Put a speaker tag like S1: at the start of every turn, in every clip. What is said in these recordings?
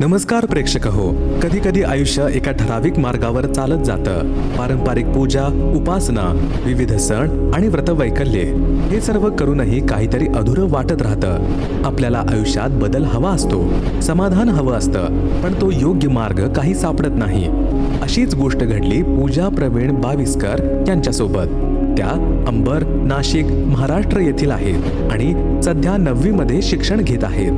S1: नमस्कार प्रेक्षक हो कधी कधी आयुष्य एका ठराविक मार्गावर चालत जातं. पारंपरिक पूजा उपासना विविध सण आणि व्रतवैकल्ये हे सर्व करूनही काहीतरी अधुरं वाटत राहतं. आपल्याला आयुष्यात बदल हवा असतो समाधान हवं असतं पण तो योग्य मार्ग काही सापडत नाही. अशीच गोष्ट घडली पूजा प्रवीण बाविस्कर यांच्यासोबत. त्या अंबर नाशिक महाराष्ट्र येथील आहेत आणि सध्या नववीमध्ये शिक्षण घेत आहेत.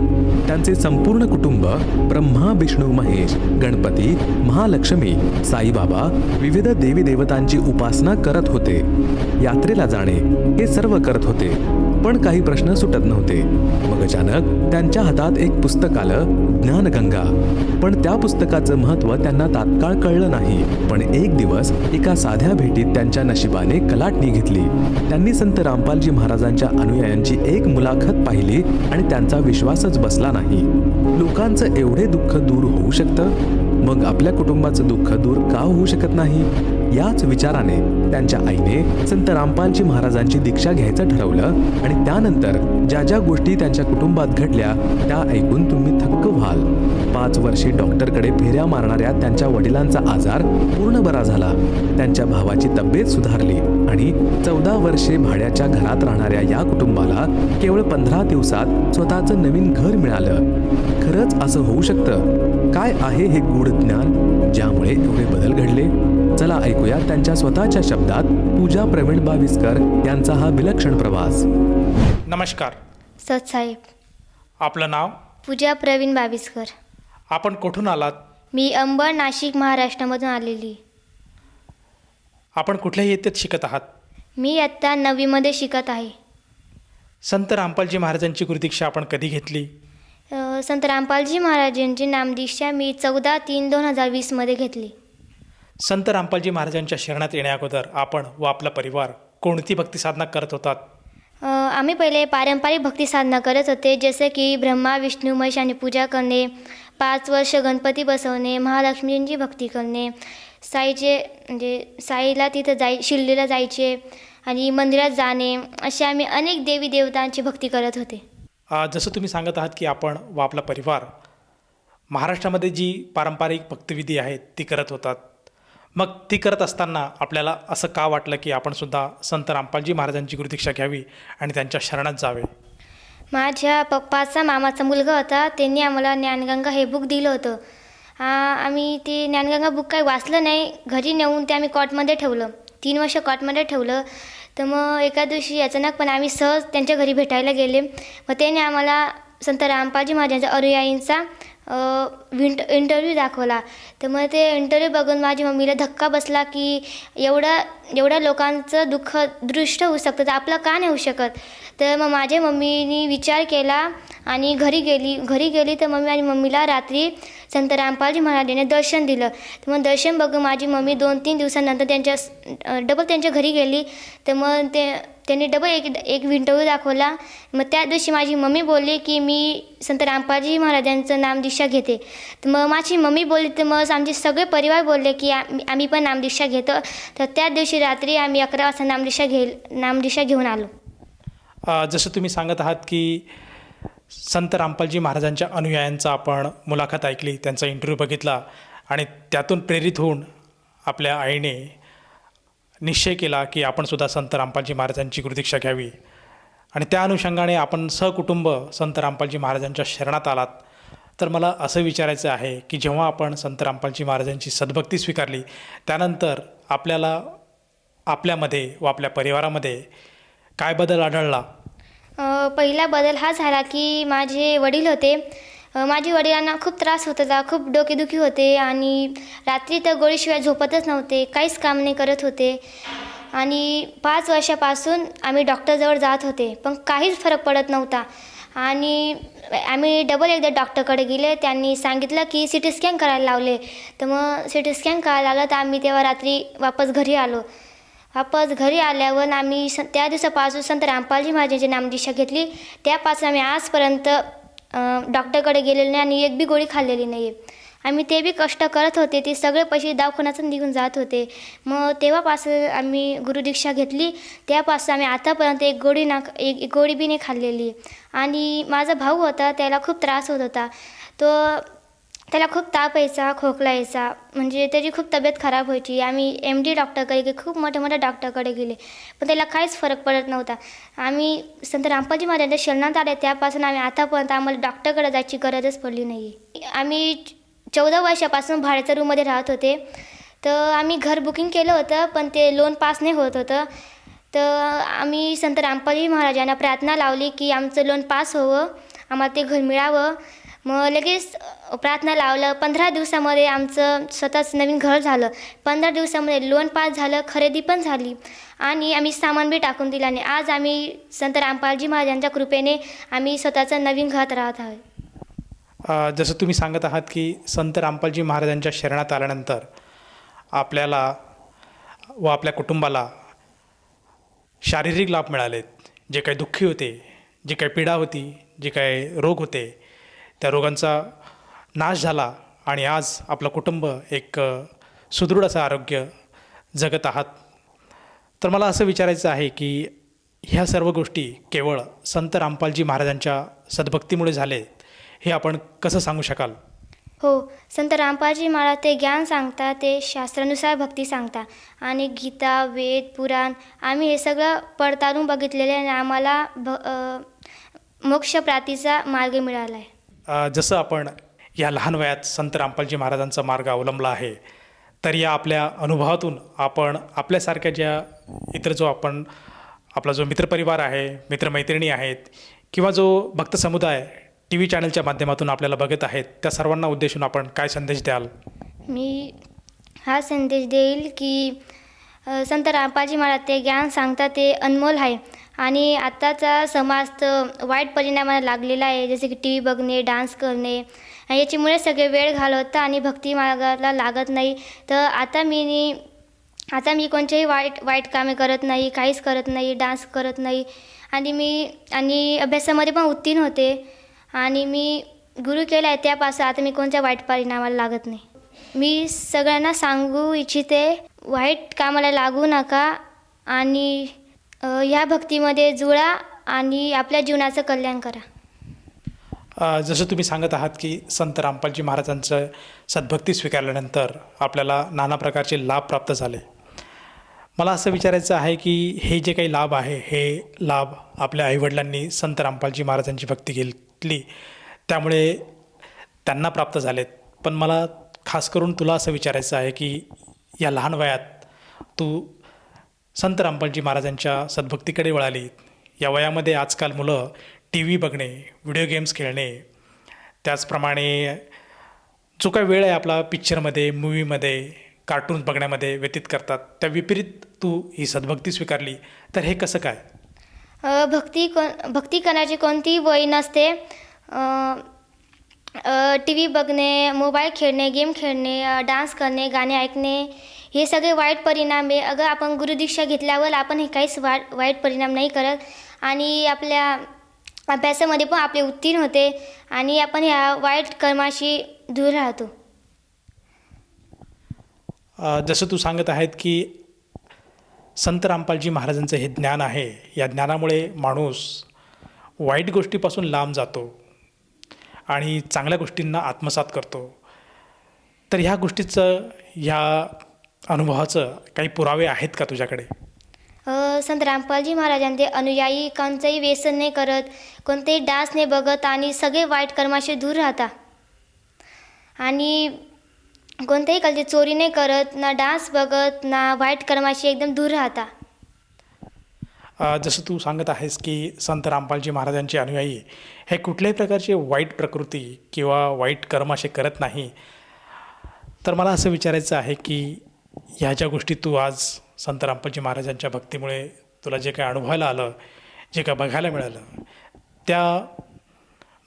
S1: त्यांचे संपूर्ण कुटुंब ब्रह्मा विष्णू महेश गणपती महालक्ष्मी साईबाबा विविध देवी देवतांची उपासना करत होते. यात्रेला जाणे हे सर्व करत होते. पण काही प्रश्न सुटत नव्हते. मग अचानक त्यांच्या हातात एक पुस्तक आलं ज्ञानगंगा. पण त्या पुस्तकाचं महत्त्व त्यांना तात्काळ कळलं नाही. पण एक दिवस एका साध्या भेटीत त्यांच्या नशिबाने कलाटणी घेतली. त्यांनी संत रामपालजी महाराजांच्या अनुयायांची एक मुलाखत पाहिली आणि त्यांचा विश्वासच बसला नाही. लोकांचं एवढे दुःख दूर होऊ शकतं? मग आपल्या कुटुंबाचं दुःख दूर का होऊ शकत नाही? याच विचाराने त्यांच्या आईने संत रामपालजी महाराजांची दीक्षा घ्यायचं ठरवलं आणि त्यानंतर ज्या ज्या गोष्टी त्यांच्या कुटुंबात घडल्या त्या ऐकून तुम्ही थक्क व्हाल. पाच वर्षी डॉक्टरकडे फेऱ्या मारणाऱ्या त्यांच्या वडिलांचा आजार पूर्ण बरा झाला. त्यांच्या भावाची तब्येत सुधारली आणि चौदा वर्षे भाड्याच्या घरात राहणाऱ्या या कुटुंबाला केवळ पंधरा दिवसात स्वतःचं नवीन घर मिळालं. खरंच असं होऊ शकतं? काय आहे हे गूढ ज्ञान ज्यामुळे एवढे बदल घडले? चला ऐकूया त्यांच्या स्वतःच्या शब्दात पूजा प्रवीण बाविस्कर यांचा हा विलक्षण प्रवास.
S2: नमस्कार.
S3: सतसाहेब
S2: आपलं नाव?
S3: पूजा प्रवीण बाविस्कर.
S2: आपण कुठून आलात?
S3: मी अंबड नाशिक महाराष्ट्रामधून आलेली.
S2: आपण कुठल्या येथेच शिकत आहात?
S3: मी आत्ता नववीमध्ये शिकत आहे.
S2: संत रामपालजी महाराजांची गुरुदीक्षा आपण कधी घेतली?
S3: अ, संत रामपालजी महाराजांची नामदीक्षा मी चौदा तीन दोन हजार वीसमध्ये घेतली.
S2: संत रामपालजी महाराजांच्या शरणात येण्याअगोदर आपण व आपला परिवार कोणती भक्ती साधना करत होतात?
S3: आम्ही पहिले पारंपरिक भक्ती साधना करत होते जसे की ब्रह्मा विष्णू महेश आणि पूजा करणे पाच वर्ष गणपती बसवणे महालक्ष्मींची भक्ती करणे साईचे म्हणजे साईला तिथं जाय शिर्डीला जायचे आणि मंदिरात जाणे असे आम्ही अनेक देवी देवतांची भक्ती करत होते.
S2: आ, जसं तुम्ही सांगत आहात की आपण व आपला परिवार महाराष्ट्रामध्ये जी पारंपरिक भक्तिविधी आहेत ती करत होतात. मग ती करत असताना आपल्याला असं का वाटलं की आपण सुद्धा संत रामपालजी महाराजांची गुरुदीक्षा घ्यावी आणि त्यांच्या शरणात जावे?
S3: माझ्या पप्पाचा मामाचा मुलगा होता. त्यांनी आम्हाला ज्ञानगंगा हे बुक दिलं होतं. आम्ही ते ज्ञानगंगा बुक काही वाचलं नाही. घरी नेऊन ते आम्ही कॉटमध्ये ठेवलं. तीन वर्ष कॉटमध्ये ठेवलं. तर मग एका दिवशी अचानकपणे आम्ही सहज त्यांच्या घरी भेटायला गेले. मग त्याने आम्हाला संत रामपालजी महाराजांचा अनुयायींचा विंट इंटरव्ह्यू दाखवला. तर मग ते इंटरव्ह्यू बघून माझी मम्मीला धक्का बसला की एवढा एवढ्या लोकांचं दुःख दृष्ट होऊ शकतं तर आपलं का नाही होऊ शकत? तर मग माझ्या मम्मीनी विचार केला आणि घरी गेली घरी गेली तर मम्मी आणि मम्मीला रात्री संत रामपालजी महाराजांनी दर्शन दिलं. तर मग दर्शन बघून माझी मम्मी दोन तीन दिवसानंतर त्यांच्या डबल त्यांच्या घरी गेली. तर मग ते त्यांनी डबल एक एक इंटरव्ह्यू दाखवला. मग त्या दिवशी माझी मम्मी बोलली की मी संत रामपाजी महाराजांचं नामदीक्षा घेते. तर मग माझी मम्मी बोलली तर मग आमचे सगळे परिवार बोलले की आम्ही आम्ही पण नामदीक्षा घेतो. तर त्या दिवशी रात्री आम्ही अकरा वाजता नामदीक्षा घे नामदीक्षा घेऊन आलो.
S2: जसं तुम्ही सांगत आहात की संत रामपालजी महाराजांच्या अनुयायांचा आपण मुलाखत ऐकली त्यांचा इंटरव्ह्यू बघितला आणि त्यातून प्रेरित होऊन आपल्या आईने निश्चय केला की आपण सुद्धा संत रामपालजी महाराजांची गुरुदीक्षा घ्यावी. आणि त्या अनुषंगाने आपण सहकुटुंब संत रामपालजी महाराजांच्या शरणात आलात. तर मला असं विचारायचं आहे की जेव्हा आपण संत रामपालजी महाराजांची सद्भक्ती स्वीकारली त्यानंतर आपल्याला आपल्यामध्ये व आपल्या परिवारामध्ये काय बदल आढळला?
S3: पहिला बदल हा झाला की माझे वडील होते. माझी माझ्या वडिलांना खूप त्रास होत होता खूप डोकेदुखी होते आणि रात्री तर गोळीशिवाय झोपतच नव्हते काहीच काम नाही करत होते. आणि पाच वर्षापासून आम्ही डॉक्टरजवळ जात होते पण काहीच फरक पडत नव्हता. आणि आम्ही डबल एकदा डॉक्टरकडे गेले त्यांनी सांगितलं की सी टी स्कॅन करायला लावले. तर मग सी टी स्कॅन करायला लागलं तर आम्ही तेव्हा रात्री वापस घरी आलो. वापस घरी आल्यावर आम्ही स त्या दिवसापासून संत रामपालजी महाराजांची नामदिशा घेतली. त्यापासून आम्ही आजपर्यंत डॉक्टरकडे गेलेले नाही आणि एक बी गोळी खाल्लेली नाही आहे आम्ही ते बी कष्ट करत होते ते सगळे पैसे दवाखान्यातून निघून जात होते. मग तेव्हापासून आम्ही गुरुदीक्षा घेतली त्यापासून आम्ही आतापर्यंत एक गोळी ना एक एक गोळी बी नाही खाल्लेली. आणि माझा भाऊ होता त्याला खूप त्रास होत होता. तो त्याला खूप ताप यायचा खोकला यायचा. म्हणजे त्याची खूप तब्येत खराब व्हायची. आम्ही एम डी डॉक्टरकडे गेले. खूप मोठ्या मोठ्या डॉक्टरकडे गेले. पण त्याला काहीच फरक पडत नव्हता. आम्ही संत रामपाजी महाराजांच्या शरणात आले. त्यापासून आम्ही आतापर्यंत आम्हाला डॉक्टरकडे जायची गरजच पडली नाही आम्ही चौदा वर्षापासून भाड्याच्या रूममध्ये राहत होते. तर आम्ही घर बुकिंग केलं होतं पण ते लोन पास नाही होत होतं. तर आम्ही संत रामपाजी महाराजांना प्रार्थना लावली की आमचं लोन पास होवं. आम्हाला ते घर मिळावं. मग लगेच प्रार्थना लावलं. पंधरा दिवसामध्ये आमचं स्वतःच नवीन घर झालं. पंधरा दिवसामध्ये लोन पास झालं खरेदी पण झाली. आणि आम्ही सामान बी टाकून दिलं आणि आज आम्ही संत रामपालजी महाराजांच्या कृपेने आम्ही स्वतःचं नवीन घरात राहत आहोत
S2: जसं तुम्ही सांगत आहात की संत रामपालजी महाराजांच्या शरणात आल्यानंतर आपल्याला व आपल्या कुटुंबाला शारीरिक लाभ मिळालेत. जे काही दुःखी होते जी काही पीडा होती जे काही रोग होते त्या रोगांचा नाश झाला आणि आज आपलं कुटुंब एक सुदृढ असं आरोग्य जगत आहात. तर मला असं विचारायचं आहे की ह्या सर्व गोष्टी केवळ संत रामपालजी महाराजांच्या सद्भक्तीमुळे झाले हे आपण कसं सांगू शकाल?
S3: हो संत रामपालजी महाराज ते ज्ञान सांगता ते शास्त्रानुसार भक्ती सांगता आणि गीता वेद पुराण आम्ही हे सगळं पडताळून बघितलेले आणि आम्हाला भ मोक्ष मोक्षप्राप्तीचा मार्ग मिळाला आहे.
S2: जसं आपण या लहान वयात संत रामपालजी महाराजांचा मार्ग अवलंबला आहे तर या आपल्या अनुभवातून आपण आपल्यासारख्या ज्या इतर जो आपण आपला जो मित्रपरिवार आहे मित्रमैत्रिणी आहेत किंवा जो भक्त समुदाय टी व्ही चॅनलच्या माध्यमातून आपल्याला बघत आहेत त्या सर्वांना उद्देशून आपण काय संदेश द्याल?
S3: मी हा संदेश देईल की संत रामपाजी महाराज ते ज्ञान सांगतात ते अनमोल आहे. आणि आत्ताचा समाज तर वाईट परिणामाला लागलेला आहे. जसे की टी व्ही बघणे डान्स करणे याच्यामुळे सगळे वेळ घालवतात आणि भक्ती मार्गाला लागत नाही. तर आता मी नी आता मी कोणतेही वाईट वाईट कामे करत नाही काहीच करत नाही डान्स करत नाही. आणि मी आणि अभ्यासामध्ये पण उत्तीर्ण होते. आणि मी गुरु केला आहे त्यापासून आता मी कोणत्या वाईट परिणामाला लागत नाही. मी सगळ्यांना सांगू इच्छिते वाईट कामाला लागू नका आणि या भक्तीमध्ये जुळा आणि आपल्या जीवनाचं कल्याण करा.
S2: जसं तुम्ही सांगत आहात की संत रामपालजी महाराजांचं सद्भक्ती स्वीकारल्यानंतर आपल्याला नाना प्रकारचे लाभ प्राप्त झाले. मला असं विचारायचं आहे की हे जे काही लाभ आहे हे लाभ आपल्या आईवडिलांनी संत रामपालजी महाराजांची भक्ती घेतली त्यामुळे त्यांना प्राप्त झालेत. पण मला खास करून तुला असं विचारायचं आहे की या लहान वयात तू संत रामपालजी महाराजांच्या सद्भक्तीकडे वळाली. या वयामध्ये आजकाल मुलं टी व्ही बघणे व्हिडिओ गेम्स खेळणे. त्याचप्रमाणे जो काही वेळ आहे आपला पिक्चरमध्ये मूवीमध्ये कार्टून्स बघण्यामध्ये व्यतीत करतात. त्या विपरीत तू ही सद्भक्ती स्वीकारली. तर हे कसं काय?
S3: भक्ती कोण भक्ती करण्याची कोणतीही वय नसते. टी व्ही बघणे मोबाईल खेळणे गेम खेळणे डान्स करणे गाणे ऐकणे हे सगळे वाईट परिणाम आहे. अगं आपण गुरुदीक्षा घेतल्यावर आपण हे काहीच वा वाईट परिणाम नाही करत. आणि आपल्या अभ्यासामध्ये पण आपले उत्तीर्ण होते आणि आपण ह्या वाईट कर्माशी दूर राहतो.
S2: जसं तू सांगत आहेत की संत रामपालजी महाराजांचं हे ज्ञान आहे. या ज्ञानामुळे माणूस वाईट गोष्टीपासून लांब जातो. आणि चांगल्या गोष्टींना आत्मसात करतो. तर ह्या गोष्टीचं ह्या अनुभवाचं काही पुरावे आहेत का तुझ्याकडे?
S3: संत रामपालजी महाराजांचे अनुयायी कोणतंही व्यसन नाही करत कोणतेही डास नाही बघत आणि सगळे वाईट कर्माशी दूर राहता आणि कोणत्याही कलची चोरी नाही करत ना डान्स बघत ना वाईट कर्माशी एकदम दूर राहता
S2: जसं तू सांगत आहेस की संत रामपालजी महाराजांचे अनुयायी हे कुठल्याही प्रकारचे वाईट प्रकृती किंवा वाईट कर्म असे करत नाही. तर मला असं विचारायचं आहे की ह्या ज्या गोष्टी तू आज संत रामपालजी महाराजांच्या भक्तीमुळे तुला जे काय अनुभवायला आलं जे काय बघायला मिळालं त्या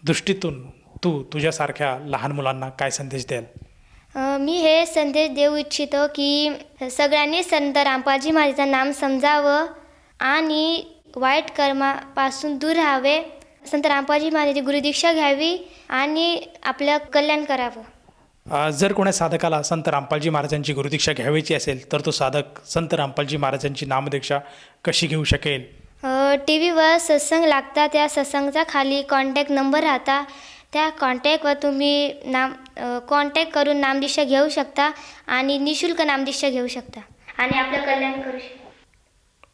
S2: दृष्टीतून तू तुझ्यासारख्या लहान मुलांना काय संदेश द्याल?
S3: मी हे संदेश देऊ इच्छितो की सगळ्यांनी संत रामपालजी महाराजांचं नाम समजावं. आणि वाईट कर्मापासून दूर राहावे. संत रामपालजी महाराजांची गुरुदीक्षा घ्यावी आणि आपलं कल्याण करावं.
S2: जर कोणा साधकाला संत रामपालजी महाराजांची गुरुदीक्षा घ्यावयाची असेल तर तो साधक संत रामपालजी महाराजांची नामदीक्षा कशी घेऊ शकेल?
S3: टी व्हीवर सत्संग लागता त्या सत्संगचा खाली कॉन्टॅक्ट नंबर राहता. त्या कॉन्टॅक्टवर तुम्ही नाम कॉन्टॅक्ट करून नामदीक्षा घेऊ शकता आणि निशुल्क नामदीक्षा घेऊ शकता. आणि आपलं कल्याण करू शकता.